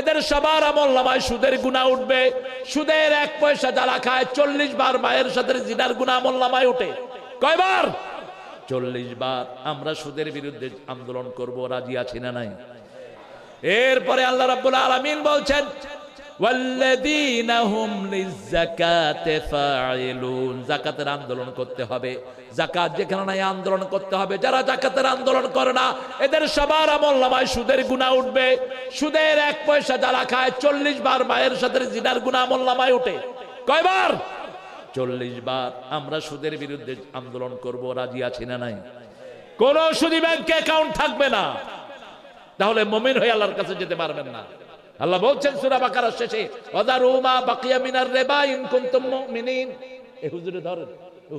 এদের সবার আমল নামায় সুদের গুণা উঠবে। সুদের এক পয়সা যারা খায়, চল্লিশ বার মায়ের সাথে জিনার গুণা আমল নামায় উঠে কয়বার? চল্লিশ বার। আমরা সুদের বিরুদ্ধে আন্দোলন করব, রাজি আছি না নাই? এরপরে আল্লাহ রাব্বুল আলামিন বলছেন জাকাতের আন্দোলন করতে হবে। জাকাত যেখানে নাই আন্দোলন করতে হবে। যারা জাকাতের আন্দোলন করে না, এদের সবার আমল নামায় সুদের গুণা উঠবে। সুদের এক পয়সা যারা খায়, চল্লিশ বার মায়ের সাথে জিনার গুণা আমল নামায় উঠে কয়বার? চল্লিশ বার। আমরা সুদের বিরুদ্ধে আন্দোলন করব, রাজি আছি না নাই? কোন সুদী ব্যাংকে অ্যাকাউন্ট থাকবে না। তাহলে মমিন হয়ে আল্লাহর কাছে যেতে পারবেন না। আল্লাহ বলছেন সূরা বাকারার শেষে, ওয়াদারু মা বাকিয়া মিনার রিবা ইন কুনতুম মুমিনিন। এই হুজুরে ধরেন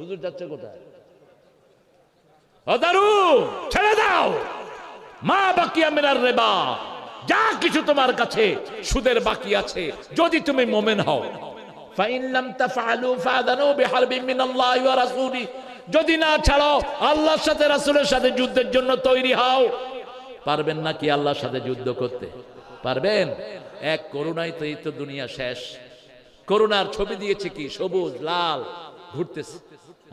হুজুর যাচ্ছে কোথায়? ওয়াদারু, ছেড়ে দাও। মা বাকিয়া মিনার রিবা, যা কিছু তোমার কাছে সুদের বাকি আছে, যদি তুমি মুমিন হও। যদি না ছাড়ো, আল্লাহর সাথে রাসূলের সাথে যুদ্ধের জন্য তৈরি হও। পারবেন নাকি আল্লাহর সাথে যুদ্ধ করতে? পারবেন? এক করুণায় তো এই তো দুনিয়া শেষ। করুণার ছবি দিয়েছে কি? সবুজ, লাল, ঘুরতেছে।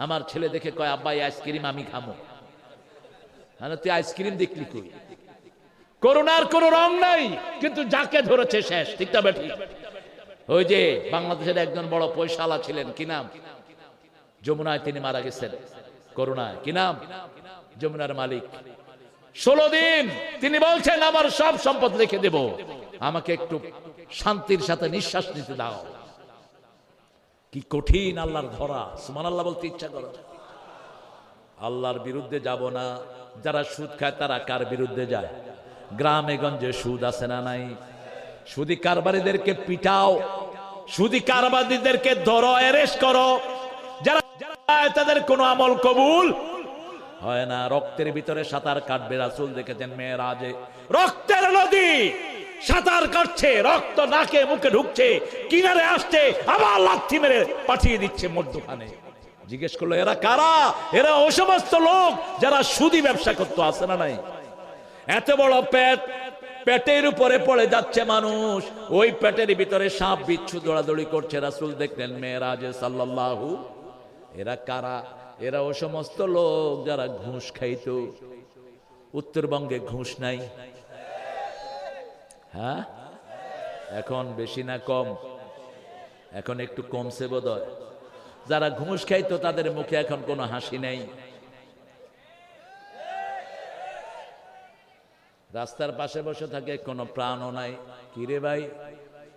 আমার ছেলে দেখে কয়, আব্বাই, আইসক্রিম আমি খামো। তুই আইসক্রিম দেখলি কই? করুণার কোনো রং নাই, কিন্তু যাকে ধরেছে শেষ। ঠিক না ওই যে বাংলাদেশের একজন বড় পয়সালা ছিলেন, কি নাম? যমুনায় তিনি মারা গেছেন। করুণায়, কি নাম? যমুনার মালিক। ষোলো দিন তিনি বলছেন, আমার সব সম্পদ রেখে দেব। আমাকে একটু শান্তির সাথে নিঃশ্বাস নিতে দাও। কি কঠিন আল্লাহর ধরা। সুমান আল্লাহ বলতে ইচ্ছা করো আল্লাহর বিরুদ্ধে যাব না। যারা সুদ খায়, তারা কার বিরুদ্ধে যায়? গ্রামে, গঞ্জে সুদ আছে না নাই? সুদি কারবারিদেরকে পিটাও। সুদি কারবারিদেরকে ধরো এরেস্ট করো। যারা যারা তাদের কোনো আমল কবুল হয় না, রক্তের ভিতরে সাঁতার কাটবে রাসুল দেখেছেন মেয়েরাজে রক্তের নদী সাঁতার কাটছে, রক্ত নাকে মুখে ঢুকছে, কিনারে আসছে, আবার লাথি মেরে পাঠিয়ে দিচ্ছে মধ্যখানে। জিজ্ঞেস করল, এরা কারা? এরা ও সমস্ত লোক যারা সুদি ব্যবসা করতো আসে না নাই? এত বড় পেট, পেটের উপরে পড়ে যাচ্ছে মানুষ। ওই পেটের ভিতরে সাপ বিচ্ছু দৌড়াদৌড়ি করছে রাসুল দেখলেন মেয়েরাজে সাল্লাল্লাহু, এরা কারা? এরা ও সমস্ত লোক যারা ঘুষ খাইতো। উত্তরবঙ্গে ঘুষ নাই। হ্যাঁ? এখন বেশি না কম। এখন একটু কমছে বোধ যারা ঘুষ খাইতো তাদের মুখে এখন কোনো হাসি নেই। রাস্তার পাশে বসে থাকে, কোনো প্রাণও নাই। কিরে ভাই?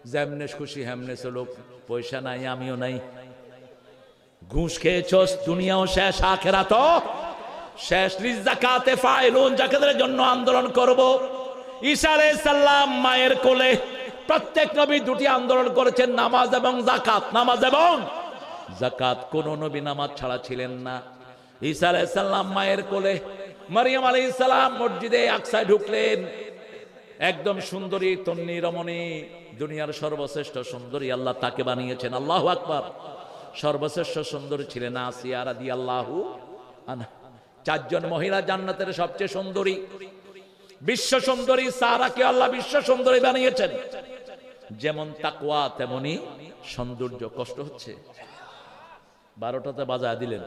যেমনে খুশি, হেমনে লোক পয়সা নাই, আমিও নাই। ঘুষ খেয়েছস, দুনিয়াও শেষ আখেরা তো শেষ লিজ জাকাতে ফাইলুন জাকাতের জন্য আন্দোলন করব। ঈসা সাল্লাম মায়ের কোলে প্রত্যেক নবী দুটি আন্দোলন করেছেন, নামাজ এবং জাকাত নামাজ এবং জাকাত কোন নবী নামাজ ছাড়া ছিলেন না। ঈসা আলাইহিস সালাম মায়ের কোলে মারিয়াম আলাইহিস সালাম মসজিদে আকসায় ঢুকলেন। একদম সুন্দরী তন্নি রমণী, দুনিয়ার সর্বশ্রেষ্ঠ সুন্দরী, আল্লাহ তাকে বানিয়েছেন। আল্লাহু আকবার। সর্বশ্রেষ্ঠ সুন্দরী ছিলেন আসিয়া রাদি আল্লাহু। চারজন মহিলা জান্নাতের সবচেয়ে সুন্দরী। বিশ্ব সুন্দরী সারাকে আল্লাহ বিশ্ব সুন্দরী বানিয়েছেন। যেমন তাকওয়া, তেমনি সৌন্দর্য। কষ্ট হচ্ছে। বারোটাতে বাজায় দিলেন।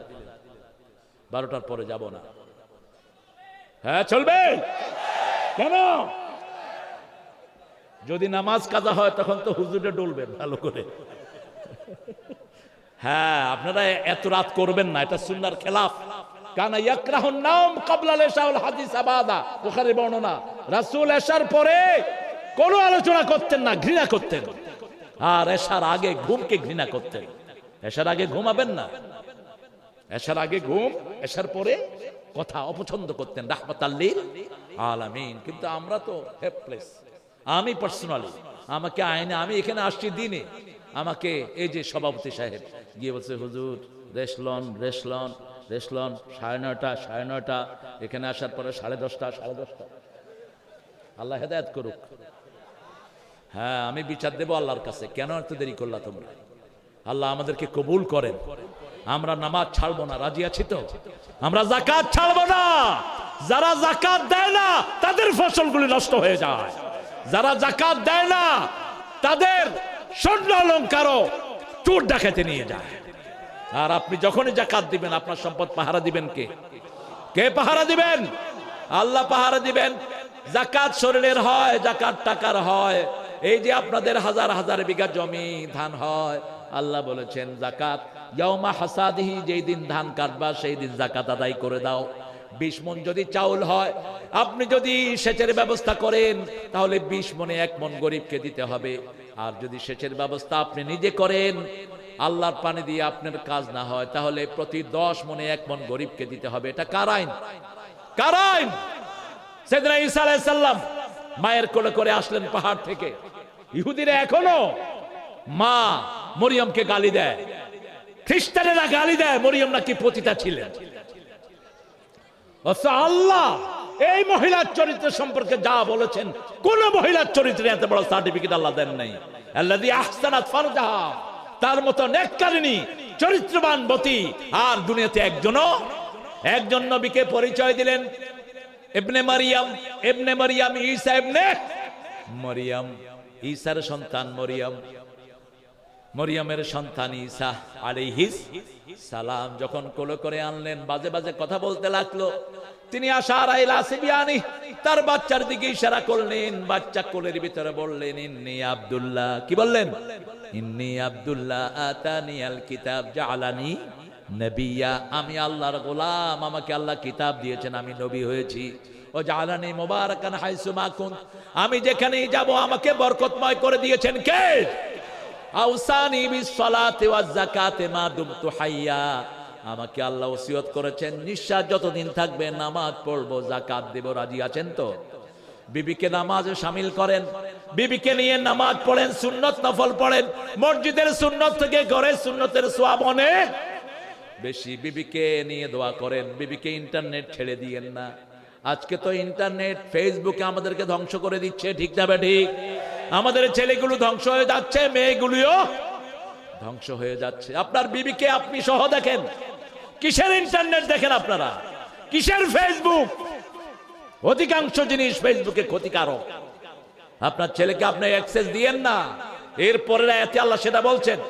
বারোটার পরে যাব না। হ্যাঁ চলবে? কেন? যদি নামাজ কাজা হয়, তখন তো হুজুরে ডলবেন ভালো করে। হ্যাঁ আপনারা এত রাত করবেন না, এটা সুন্নার খেলাফ। কানা নাম হাদিস আবাদা বর্ণনা। রাসূল এশার পরে আলোচনা করতেন না, ঘৃণা করতেন। আর আগে ঘুমকে ঘৃণা করতেন। আগে ঘুমাবেন না। এশার আগে ঘুম পরে কথা অপছন্দ করতেন আলামিন। কিন্তু আমরা তো আমি পার্সোনালি আমাকে আইনে, আমি এখানে আসছি দিনে। আমাকে এই যে সভাপতি সাহেব গিয়ে বলছে, হুজুর রেসলন রেসলন রেসলন সাড়ে নয়টা সাড়ে নয়টা, এখানে আসার পরে সাড়ে দশটা সাড়ে দশটা। আল্লাহ হেদায়ত করুক। হ্যাঁ আমি বিচার দেবো আল্লাহর কাছে। কেন এত দেরি করলা তোমরা? আল্লাহ আমাদেরকে কবুল করেন। আমরা নামাজ ছাড়বো না। রাজি আছি তো? আমরা জাকাত ছাড়বো না। যারা জাকাত দেয় না, তাদের ফসলগুলি নষ্ট হয়ে যায়। যারা জাকাত দেয় না, তাদের স্বর্ণ অলঙ্কারও চোর ডাকাতে নিয়ে যায়। আর আপনি যখনই জাকাত দিবেন, আপনার সম্পদ পাহারা দিবেন কে? কে পাহারা দিবেন? আল্লাহ পাহারা দিবেন। জাকাত শরীরের হয়, জাকাত টাকার হয়। এই যে আপনাদের হাজার হাজার বিঘা জমি ধান হয়, আল্লাহ বলেছেন, জাকাত ইয়াউমা হাসাদিহি, যেই দিন ধান কাটবা, সেই দিন জাকাত আদায় করে দাও। বিশ মন যদি চাউল হয়, আপনি যদি সেচের ব্যবস্থা করেন, তাহলে বিশ মনে এক মন গরিবকে দিতে হবে। আর যদি সেচের ব্যবস্থা আপনি নিজে করেন, আল্লাহর পানি দিয়ে আপনার কাজ না হয়, তাহলে প্রতি দশ মনে এক মন গরিবকে দিতে হবে। এটা কার আইন? কার আইন? আলাইসাল্লাম মায়ের কোলে করে আসলেন পাহাড় থেকে। ইহুদিরা এখনও মা মরিয়মকে গালি দেয়। খ্রিস্টানেরা গালি দেয়, মরিয়ম নাকি পতিতা ছিলেন। আল্লাহ এই মহিলার চরিত্র সম্পর্কে যা বলেছেন, কোন মহিলার চরিত্রে এত বড় সার্টিফিকেট আল্লাহ দেন নাই। আল্লাহ তার মতো নেককারিনী চরিত্রবান বতী, আর দুনিয়াতে একজনও, একজন নবীকে পরিচয় দিলেন এবনে মারিয়াম এবনে মারিয়াম ঈসা এবনে মরিয়াম, ঈসার সন্তান মরিয়াম। মরিয়মের সন্তান ঈসা আলাইহিস সালাম যখন কোলে করে আনলেন, বাজে বাজে কথা বলতে লাগল। তিনি আশার আইলা সিবিয়ানি তার বাচ্চার দিকে ইশারা করলেন। বাচ্চা কোলের ভিতরে বললেন, ইন্নি আব্দুল্লাহ। কি বললেন? ইন্নি আব্দুল্লাহ আতানি আল কিতাব জালানি নবিয়া। আমি আল্লাহর গোলাম, আমাকে আল্লাহ কিতাব দিয়েছেন, আমি নবী হয়েছি। ও জালানি মোবারকান হাইসুমা কুন। আমি যেখানেই যাব, আমাকে বরকতময় করে দিয়েছেন কে? আউসানি যাকাতে মা দুমতু হাইয়া। আমাকে আল্লাহ ওসিয়ত করেছেন, নিঃশ্বাস যতদিন থাকবে নামাজ পড়ব দেব, রাজি আছেন তো? বিবিকে নামাজে শামিল করেন, বিবিকে নিয়ে নামাজ পড়েন, সুন্নত নফল পড়েন, মসজিদের সুন্নত থেকে ঘরে সুন্নতের সোয়াব অনেক। বেশি বিবিকে নিয়ে দোয়া করেন, বিবিকে ইন্টারনেট ছেড়ে দিয়েন না। আজকে তো ইন্টারনেট ফেসবুকে আমাদেরকে ধ্বংস করে দিচ্ছে ঠিক না বে ঠিক আমাদের ছেলেগুলো ধ্বংস হয়ে যাচ্ছে মেয়েগুলিও ধ্বংস হয়ে যাচ্ছে আপনার বিবিকে আপনি সহ দেখেন কিসের ইন্টারনেট দেখেন আপনারা কিসের ফেসবুক অধিকাংশ জিনিস ফেসবুকে ক্ষতিকারক আপনার ছেলেকে আপনি অ্যাক্সেস দিয়েন না এরপরে এতে আল্লাহ সেটা বলছেন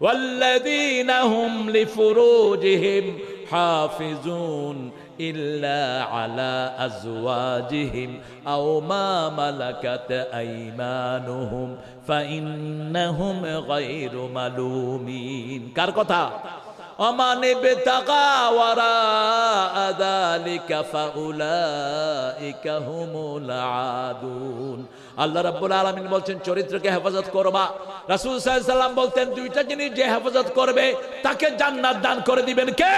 والذين هم لفروجهم حافظون إلا على أزواجهم أو ما ملكت أيمانهم فإنهم غير ملومين কার কথা অমান ابتغى وراء ذلك فأولئك هم العادون আল্লাহ রাব্বুল আলামিন বলছেন চরিত্রকে হেফাজত করবা রাসূল সাল্লাল্লাহু আলাইহি সাল্লাম বলতেন দুইটা জিনিস যে হেফাজত করবে তাকে জান্নাত দান করে দিবেন কে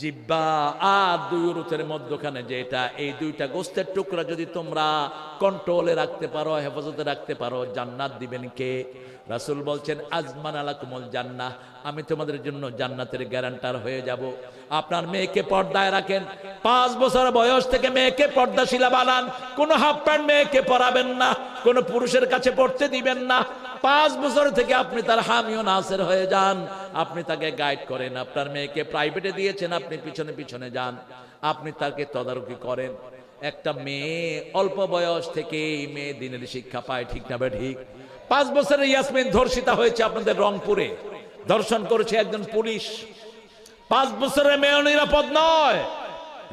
জিব্বা আর দুই রুতের মধ্যখানে যেটা এই দুইটা গোস্তের টুকরা যদি তোমরা কন্ট্রোলে রাখতে পারো, হেফাজতে রাখতে পারো, জান্নাত দিবেন কে? রাসুল বলছেন, আজমান আলা কুমল জান্না আমি তোমাদের জন্য জান্নাতের গ্যারান্টার হয়ে যাব। আপনার মেয়েকে পর্দায় রাখেন। পাঁচ বছর বয়স থেকে মেয়েকে পর্দাশীলা বানান। কোন হাফ প্যান্ট মেয়েকে পরাবেন না, কোনো পুরুষের কাছে পড়তে দিবেন না। পাঁচ বছর থেকে আপনি তার হামিও নাসের হয়ে যান। আপনি তাকে গাইড করেন, আপনার মেয়েকে প্রাইভেটে দিয়েছেন, আপনি পিছনে পিছনে যান, আপনি তাকে তদারকি করেন। একটা মেয়ে অল্প বয়স থেকে মেয়ে দিনের শিক্ষা পায়, ঠিক না ঠিক? পাঁচ বছরের ইয়াসমিন ধর্ষিতা হয়েছে আপনাদের রংপুরে। ধর্ষণ করেছে একজন পুলিশ। পাঁচ বছরের মেয়ে নিরাপদ নয়।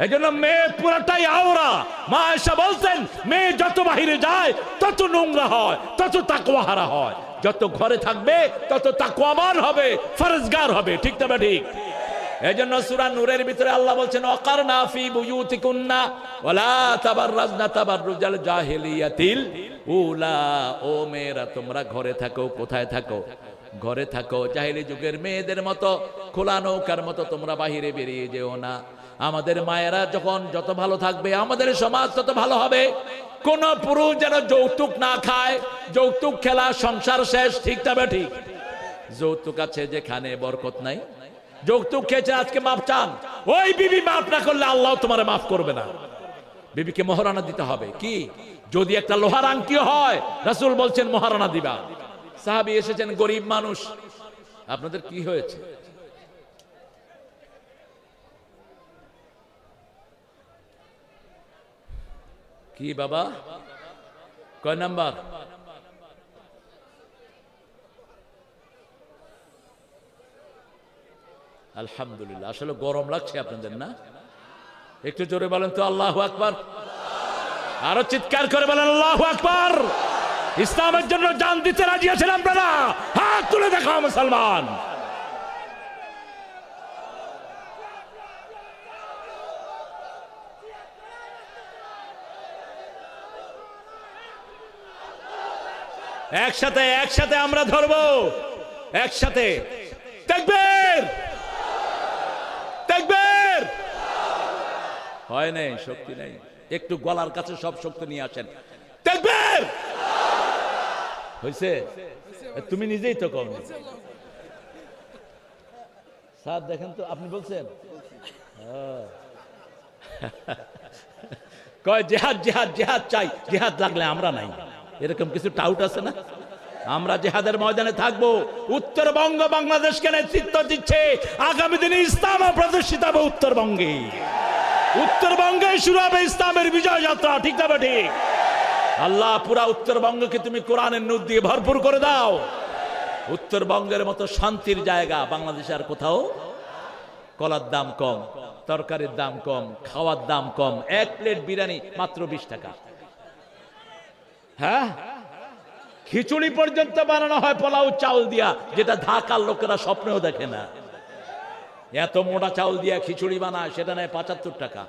এই জন্য মেয়ে পুরাটাই আওরা। মা এসা বলতেন মেয়ে যত বাহিরে যায়, তত নোংরা হয়, তত তাকওয়াহারা হয়। যত ঘরে থাকবে, তত তাকওয়ামান হবে, ফরজগার হবে। ঠিক তবে ঠিক? এই জন্য সুরা নূরের ভিতরে আল্লাহ বলছেন, অকারনা ফি বুয়ুতিকুন্না ওয়ালা তাবাররাজনা তাবাররুজাল উলা। ও মেয়েরা, তোমরা ঘরে থাকো, কোথায় থাকো? ঘরে থাকো। জাহিলি যুগের মেয়েদের মতো খোলা নৌকার মতো তোমরা বাহিরে বেরিয়ে যেও না। আমাদের মায়েরা যখন যত ভালো থাকবে, আমাদের সমাজ তত ভালো হবে। কোন পুরুষ যেন যৌতুক না খায়, যৌতুক খেলা সংসার শেষ, ঠিক তবে ঠিক? যৌতুক আছে যেখানে বরকত নাই। যৌতুক খেয়েছে আজকে মাপ চান। ওই বিবি মাফ না করলে আল্লাহ তোমার মাফ করবে না। বিবিকে মহারানা দিতে হবে। কি? যদি একটা লোহার আংটি হয়, রাসূল বলছেন মহারানা দিবা। সাহাবি এসেছেন গরিব মানুষ। আপনাদের কি হয়েছে? কি বাবা? কয় নাম্বার? আলহামদুলিল্লাহ, আসলে গরম লাগছে আপনাদের না? একটু জোরে বলেন তো, আল্লাহ আকবার। আরও চিৎকার করে বলেন, আল্লাহ আকবার। ইসলামের জন্য জান দিতে রাজি আছেন আপনারা? হাত তুলে দেখাও মুসলমান। একসাথে একসাথে আমরা ধরবো। একসাথে। হয় নাই, শক্তি নেই। একটু গলার কাছে সব শক্তি নিয়ে আসেন। হয়েছে তুমি নিজেই তো কম স্যার, দেখেন তো, আপনি বলছেন? হ্যাঁ। কয়, জেহাদ জেহাদ জেহাদ চাই। জেহাদ লাগলে আমরা নাই। এরকম কিছু টাউট আছে না? আমরা জেহাদের ময়দানে থাকব। উত্তরবঙ্গ বাংলাদেশকে নেতৃত্ব দিচ্ছে। আগামী দিনে ইসলাম প্রদর্শিত হবে উত্তরবঙ্গে। উত্তরবঙ্গে শুরু হবে ইসলামের বিজয় যাত্রা, ঠিক না ঠিক আল্লাহ, পুরা উত্তরবঙ্গকে তুমি কোরআনের নূর দিয়ে ভরপুর করে দাও। উত্তরবঙ্গের মতো শান্তির জায়গা বাংলাদেশে আর কোথাও? কলার দাম কম, তরকারির দাম কম, খাওয়ার দাম কম। এক প্লেট বিরিয়ানি মাত্র বিশ টাকা। হ্যাঁ? খিচুড়ি পর্যন্ত বানানো হয়, পোলাও, চাউল দিয়া, যেটা ঢাকার লোকেরা স্বপ্নেও দেখে না। এত মোটা চাউল দিয়া খিচুড়ি বানায়, সেটা নেয় পঁচাত্তর টাকা।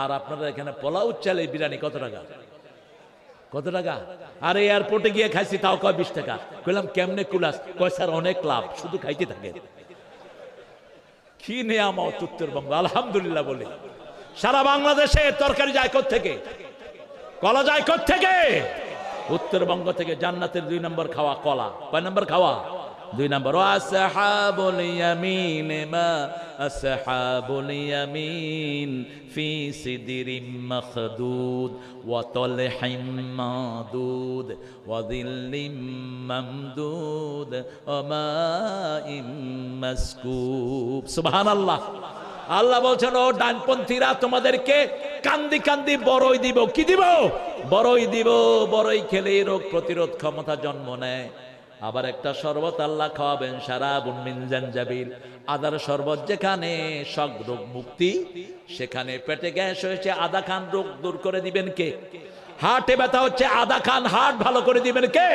আর আপনারা এখানে পোলাও চালে বিরিয়ানি কত টাকা? কত টাকা? আর এয়ারপোর্টে গিয়ে খাইছি, তাও কয় বিশ টাকা। কইলাম, কেমনে কুলাস? কয়, স্যার, অনেক লাভ, শুধু খাইতে থাকে কি নেয়ামত উত্তরবঙ্গ, আলহামদুলিল্লাহ বলি। সারা বাংলাদেশে তরকারি যায় থেকে কলা যায় থেকে উত্তরবঙ্গ থেকে জান্নাতের দুই নম্বর খাওয়া কলা। কয় নম্বর খাওয়া? দুই নম্বর। আসহাবুল ইয়ামিন মা আসহাবুল ইয়ামিন ফি সিদরিম মখদুদ ওয়া তালহিম মাদুদ ওয়া দিল্লিম মামদুদ ওয়া মাইম মাসকুব। সুবহানাল্লাহ। আল্লাহ বলছেন, ও ডানপন্থীরা, তোমাদেরকে কান্দি কান্দি বড়ই দিব। কি দিব? বড়ই দিব, বড়ই খেলে রোগ প্রতিরোধ ক্ষমতা জন্ম নেয়। আবার একটা শরবত আল্লাহ খাওয়াবেন সারা বুনমিন জানজাবিল। আদার শরবত যেখানে সব রোগ মুক্তি, সেখানে পেটে গ্যাস হয়েছে, আদা খান রোগ দূর করে দিবেন কে? হার্টে ব্যথা হচ্ছে, আদা খান হার্ট ভালো করে দিবেন কে?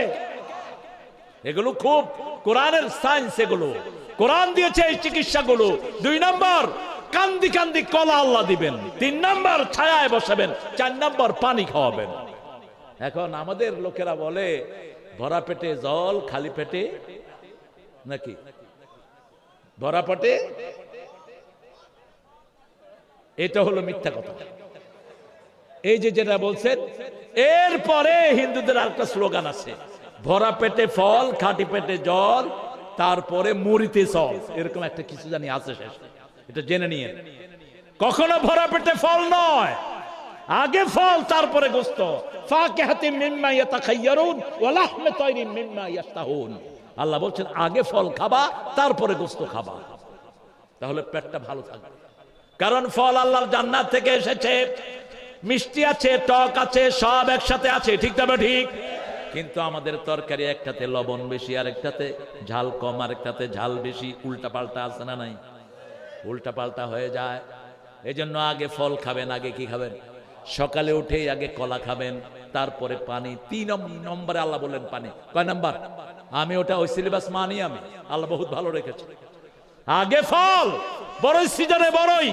এগুলো খুব কোরআনের সায়েন্স এগুলো। কোরআন দিয়েছে এই চিকিৎসাগুলো। দুই নম্বর কান্দি কান্দি কলা আল্লাহ দিবেন। তিন নম্বর ছায়ায় বসাবেন, চার নম্বর পানি খাওয়াবেন। এখন আমাদের লোকেরা বলে, ভরা পেটে জল, খালি পেটে নাকি? ভরা পেটে? এটা হলো মিথ্যা কথা। এই যে যেটা বলছেন, এরপরে হিন্দুদের আরেকটা স্লোগান আছে, ভরা পেটে ফল, খাটি পেটে জল, তারপরে মুড়িতে সল এরকম একটা কিছু জানি আছে শেষ। এটা জেনে নিয়ে কখনো ভরা পেটে ফল নয়। আগে ফল, তারপরে গোস্ত। আল্লাহ বলছেন, আগে ফল খাবা, তারপরে গোস্ত খাবা। তাহলে পেটটা ভালো থাকবে। কারণ ফল আল্লাহর জান্নাত থেকে এসেছে। মিষ্টি আছে, টক আছে, সব একসাথে আছে। ঠিক তবে ঠিক? কিন্তু আমাদের তরকারি একটাতে লবণ বেশি আর একটাতে ঝাল কম আর একটাতে ঝাল বেশি। উল্টা পাল্টা আছে না নাই? উল্টা পাল্টা হয়ে যায়। এই জন্য আগে ফল খাবেন, আগে কি খাবেন? সকালে উঠে আগে কলা খাবেন, তারপরে পানি। তিন নম্বরে আল্লাহ বললেন পানি। কয় নম্বর? আমি ওটা ওই সিলেবাস মানি আমি। আল্লাহ বহুত ভালো রেখেছি। আগে ফল, বড়ই সিজনে বড়ই।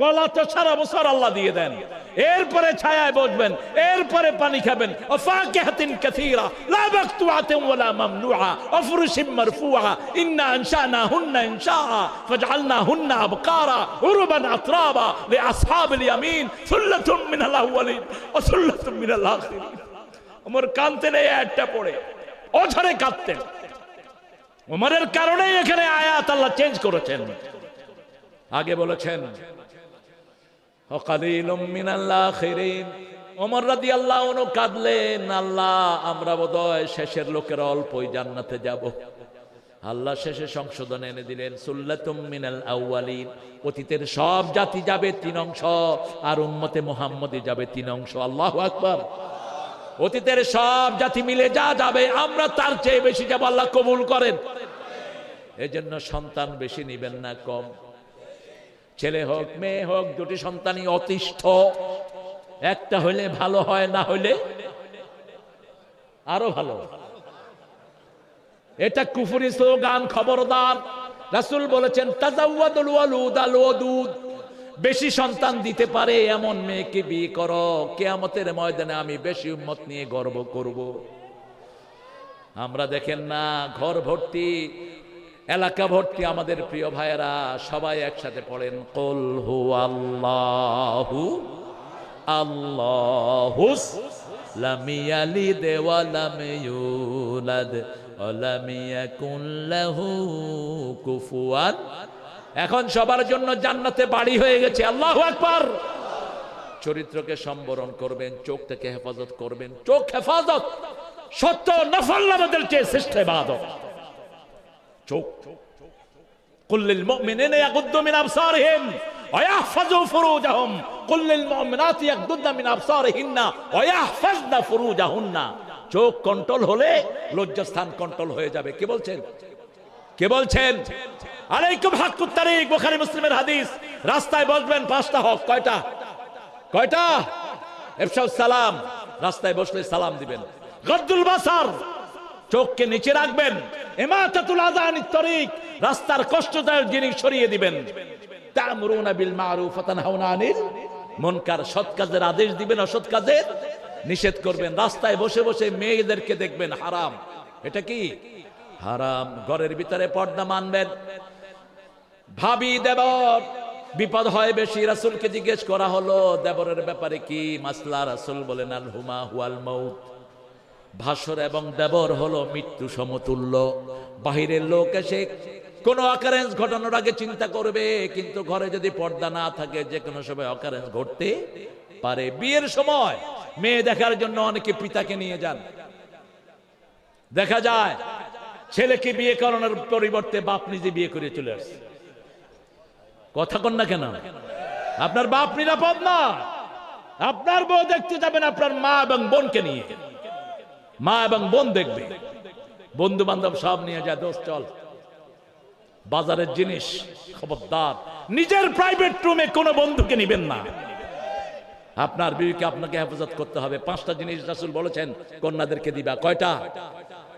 কলা তো সারা বছর আল্লাহ দিয়ে দেন। এরপরে ছায়ায় বসবেন, এরপরে পানি খাবেন। ওয়াফাকিহাতিন কাসীরা, লা মাকতুআতিন ওয়ালা মামনুআ ওয়াফরুশিম মারফুআ, ইন্না আনশানাহুন্না ইনশাআ, ফাজআলনাহুন্না আবকারা, উরবান আতরাবা লিআসহাবিল ইয়ামিন, সুল্লাতুম মিনাল আউয়ালিন ওয়া সুল্লাতুম মিনাল আখিরিন। ওমর কানতেন এই আয়াতটা পড়ে। অঝরে কাঁদতেন। ওমরের কারণেই এখানে আয়াত আল্লাহ চেঞ্জ করেছেন। আগে বলেছেন কাঁদলেন, আল্লাহ, আমরা শেষের লোকেরা অল্পই জান্নাতে আল্লাহ শেষে সংশোধন এনে দিলেন আউয়ালিন। অতীতের সব জাতি যাবে তিন অংশ, আর উম্মতে মুহাম্মদি যাবে তিন অংশ। আল্লাহু আকবার। অতীতের সব জাতি মিলে যা যাবে, আমরা তার চেয়ে বেশি যাব, আল্লাহ কবুল করেন। এজন্য সন্তান বেশি নিবেন না, কম। ছেলে হোক, মেয়ে হোক, দুটি সন্তানই অতিষ্ঠ। একটা হলে ভালো হয়, না হলে আরও ভালো। এটা কুফুরি স্লোগান, খবরদার। রাসূল বলেছেন বেশি সন্তান দিতে পারে এমন মেয়েকে বিয়ে করো। কেয়ামতের ময়দানে আমি বেশি উম্মত নিয়ে গর্ব করব। আমরা দেখেন না, ঘর ভর্তি এলাকা ভর্তি আমাদের প্রিয় ভাইয়েরা, সবাই একসাথে পড়েন, কল হু আল্লাহু আল্লাহুস লাম ইয়ালিদ ওয়া লাম ইউলাদ ওয়া লাম ইয়াকুন লাহু কুফুয়ান। এখন সবার জন্য জান্নাতে বাড়ি হয়ে গেছে, আল্লাহ আকবার। চরিত্রকে সম্বরণ করবেন চোখ থেকে হেফাজত করবেন, চোখ হেফাজত, সত্য নফল আমাদের চেয়ে শ্রেষ্ঠ ইবাদত। চোখ। কুল্লিল মুমিনিনা ইয়াগুদ্দু মিন আবসারিহিম ওয়া ইয়াহফাযু ফুরুজাহুম। কুল্লিল মুমিনাতি ইয়াগুদ্দু মিন আবসারিহিন্না ওয়া ইয়াহফাযনা ফুরুজাহুন্না। চোখ কন্ট্রোল হলে লজ্জাস্থান কন্ট্রোল হয়ে যাবে। কে বলছেন? কে বলছেন? আলাইকুম হাক্কুত তারিক, বুখারী মুসলিমের হাদিস। রাস্তায় বসবেন পাঁচটা হক, কয়টা? কয়টা? ইফশাউস সালাম। রাস্তায় বসলে সালাম দিবেন। গদ্দুল বাসার চোখকে নিচে রাখবেন। তরিক, রাস্তার কষ্টদায়ক জিনিস সরিয়ে দিবেন। আদেশ দিবেন, অসৎ কাজের। নিষেধ করবেন, রাস্তায় বসে বসে মেয়েদেরকে দেখবেন, হারাম। এটা কি? হারাম, ঘরের ভিতরে পর্দা মানবেন। ভাবি দেবর, বিপদ হয় বেশি, রাসূলকে জিজ্ঞেস করা হলো, দেবরের ব্যাপারে কি মাসলা রাসূল বলেন আল হুমা হুয়াল মাউত। ভাসর এবং দেবর হলো মৃত্যু সমতুল্য। বাহিরের লোক এসে কোন অকারেন্স ঘটানোর আগে চিন্তা করবে, কিন্তু ঘরে যদি পর্দা না থাকে, যে কোনো সময় অকারেন্স ঘটতে পারে। বিয়ের সময় মেয়ে দেখার জন্য অনেকে পিতাকে নিয়ে যান। দেখা যায়, ছেলেকে বিয়ে করানোর পরিবর্তে বাপ নিজে বিয়ে করে চলে আসছে। কথা কন না কেন? আপনার বাপ নিরাপদ না। আপনার বউ দেখতে যাবেন আপনার মা এবং বোনকে নিয়ে। মা এবং বোন দেখবে। বন্ধু বান্ধব সব নিয়ে যায় দোষ চল। বাজারের জিনিস, খবরদার। নিজের প্রাইভেট রুমে কোনো বন্ধুকে নিবেন না। আপনার বিবিকে আপনাকে হেফাজত করতে হবে। পাঁচটা জিনিস রাসুল বলেছেন, কন্যাদেরকে দিবা। কয়টা?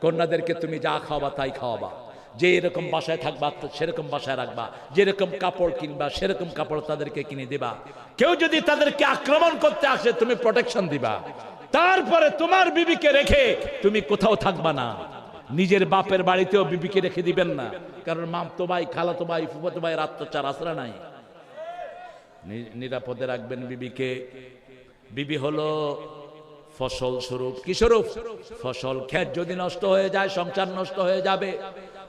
কন্যাদেরকে তুমি যা খাওয়াবা তাই খাওয়াবা। যে এরকম বাসায় থাকবা, সেরকম বাসায় রাখবা। যেরকম কাপড় কিনবা, সেরকম কাপড় তাদেরকে কিনে দিবা। কেউ যদি তাদেরকে আক্রমণ করতে আসে, তুমি প্রোটেকশন দিবা। তারপরে তোমার বিবিকে রেখে তুমি কোথাও থাকবা না। নিজের বাপের বাড়িতেও বিবিকে রেখে দিবেন না। কারণ মামতো ভাই খালাতো ভাই ফুফাতো ভাইয়ের অত্যাচার আসরা নাই। নি- নিরাপদে রাখবেন বিবিকে। বিবি হলো ফসল স্বরূপ। কি স্বরূপ? ফসল ক্ষেত যদি নষ্ট হয়ে যায়, সংসার নষ্ট হয়ে যাবে।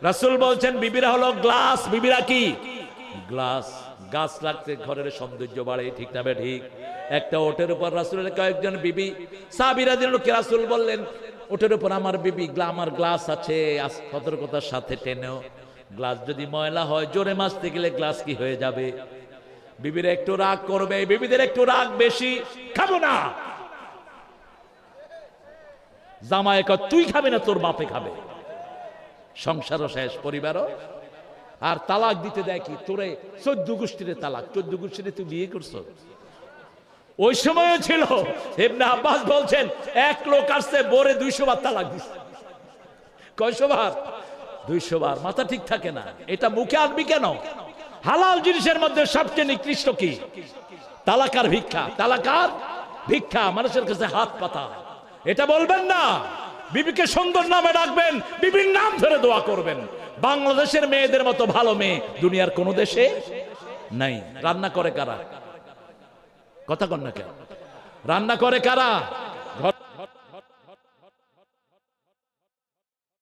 রাসূল বলছেন, বিবিরা হলো গ্লাস। বিবিরা কি? গ্লাস। গাছ রাখতে ঘরের সৌন্দর্য বাড়ে, ঠিক না ঠিক? একটা ওটের উপর রাসূলের কয়েকজন বিবি সাবিরা দিন লোকে রাসূল বললেন ওটের উপর আমার বিবি আমার গ্লাস আছে সতর্কতার সাথে টেনেও গ্লাস যদি ময়লা হয় জোরে মাছতে গেলে গ্লাস কি হয়ে যাবে? বিবির একটু রাগ করবে বিবিদের একটু রাগ বেশি। খাব না। জামাই কয়, তুই খাবে না তোর বাপে খাবে। সংসারও শেষ পরিবারও। আর তালাক দিতে দেয় কি? তোরে চোদ্দ গোষ্ঠীরে তালাক চোদ্দ গোষ্ঠীরে তুই বিয়ে করছ? ওই সময়ও ছিল এমনি আব্বাস বলছেন, এক লোক আসছে বোরে দুইশো বার তালাক দিচ্ছে কয়শো বার? দুইশো বার। মাথা ঠিক থাকে না। এটা মুখে আনবি কেন? হালাল জিনিসের মধ্যে সবচেয়ে নিকৃষ্ট কি? তালাকার ভিক্ষা। তালাকার ভিক্ষা, মানুষের কাছে হাত পাতা। এটা বলবেন না। বিবিকে সুন্দর নামে ডাকবেন, বিবির নাম ধরে দোয়া করবেন। বাংলাদেশের মেয়েদের মতো ভালো মেয়ে দুনিয়ার কোন দেশে নাই। রান্না করে কারা? কথা কন না কেন? রান্না করে কারা?